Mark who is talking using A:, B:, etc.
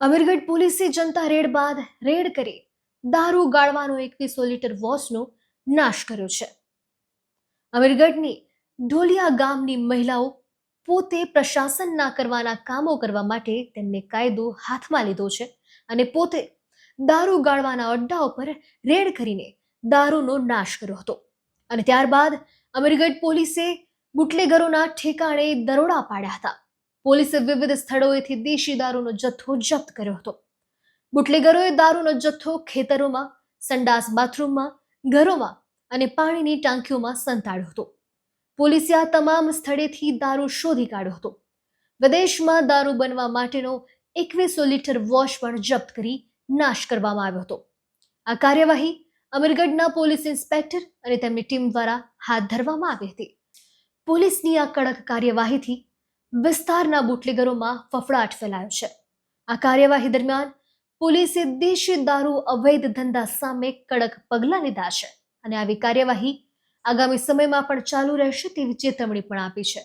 A: અમીરગઢ પોલીસે જનતા રેડ બાદ રેડ કરી દારૂ ગાળવાનો એકવીસો લીટર વોશનો નાશ કર્યો છે. અમીરગઢની ઢોલિયા ગામની મહિલાઓ પોતે પ્રશાસન ના કરવાના કામો કરવા માટે તેમને કાયદો હાથમાં લીધો છે અને પોતે દારૂ ગાળવાના અડ્ડા ઉપર રેડ કરીને દારૂનો નાશ કર્યો હતો. અને ત્યારબાદ અમીરગઢ પોલીસે બુટલેગરોના ઠેકાણે દરોડા પાડ્યા હતા. પોલીસે વિવિધ સ્થળોએથી દેશી દારૂનો જથ્થો જપ્ત કર્યો હતો. બુટલેગરોએ દારૂનો જથ્થો ખેતરોમાં, સંડાસ બાથરૂમમાં, ઘરોમાં અને પાણીની ટાંકીઓમાં સંતાડ્યો હતો. પોલીસે આ તમામ સ્થળેથી દારૂ શોધી કાઢ્યો હતો. વિદેશમાં દારૂ બનવા માટેનો એકવીસો લીટર વોશ પણ જપ્ત કરી નાશ કરવામાં આવ્યો હતો. આ કાર્યવાહી અમીરગઢના પોલીસ ઇન્સ્પેક્ટર અને તેમની ટીમ દ્વારા હાથ ધરવામાં આવી હતી. પોલીસની આ કડક કાર્યવાહીથી વિસ્તારના બુટલીગરોમાં ફફડાટ ફેલાયો છે. આ કાર્યવાહી દરમિયાન પોલીસે દેશી દારૂ, અવૈધ ધંધા સામે કડક પગલાં લીધા છે અને આવી કાર્યવાહી આગામી સમયમાં પણ ચાલુ રહેશે તેવી ચેતવણી પણ આપી છે.